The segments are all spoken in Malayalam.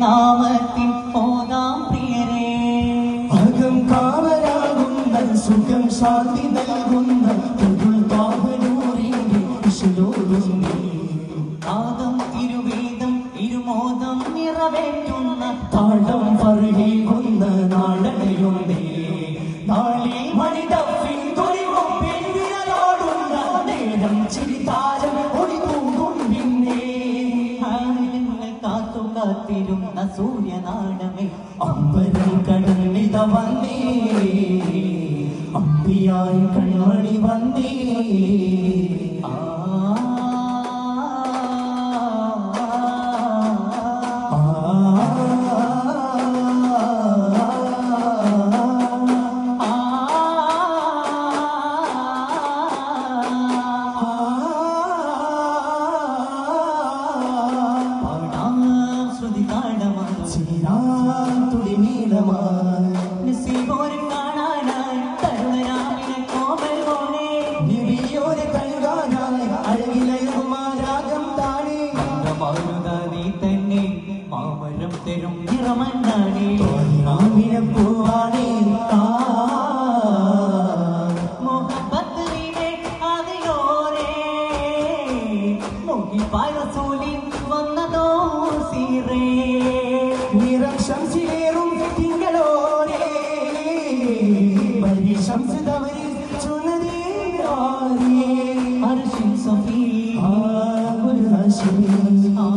നാമത്തിൻ ഓതാം പ്രിയരേ. അകം കാവലാകുന്ന സുഖം ശാന്തി നൽകുന്ന പൊരുൾ പാവനൂറിന്റെ വിശലോടുന്നേ ആദം തിരുവേദം ഇരുമോദം നിറവേറ്റുന്ന താളം പറുകീകുന്ന നാളടയുന്നേ നാളെ മണിതപ്പിൻ തൊലിവും പെരുവിരലോടുന്ന നേരം ചിരിതാരം കാത്തിരുന്ന സൂര്യനാടമേ അമ്പരം കടലിത വന്നേ. അമ്പിയായി കൺമണി വന്നേ. ആ ചിരാതുടി നീലമായി നസീബോരെ കാണാനായി തരുണരാമിനെ കോമൽ പോലെ. നിവിയോരെ കഴുകാനായി അഴകിലയുമാരാഗം മാരുത നീ തന്നെ മാമരം തരും നിറമണ്ണാണേ രാമിനെ പൂവാണേ വന്നതോ സീറേ. ശംസിലേറും തിങ്കളോരേ വരി ശംസിതവരി ചുനതേ ആരേ അർഷിൻ സഫീ ആ ഒരു ഹാഷിമി ആ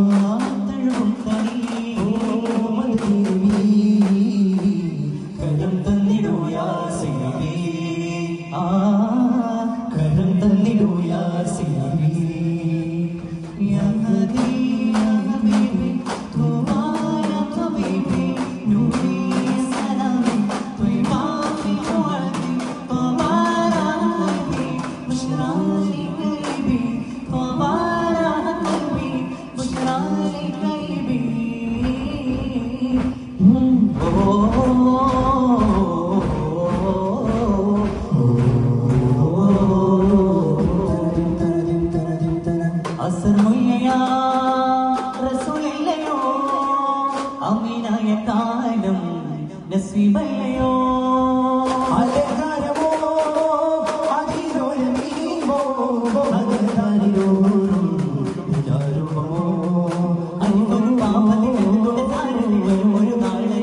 നസീബല്ലയോ അലഹാരമോ അതിരൊരുമീമോ ഭഗതാരിയോറും പുനരുപമോ അൻപും പാപത്തിനെന്തുടെ താരവും ഒരു നാളെ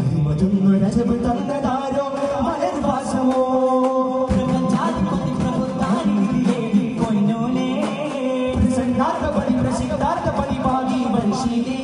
അഹിമതും നരജബ് തന്നതാരോ? മലർവാസമോ പ്രപഞ്ചാധിപതി പ്രബുദ്ധാനിധിയെ കൊയ്നോനെ പ്രസന്നാർത്ഥപതി പ്രസിദ്ധാർത്ഥപതി ഭാഗി വൻശീലേ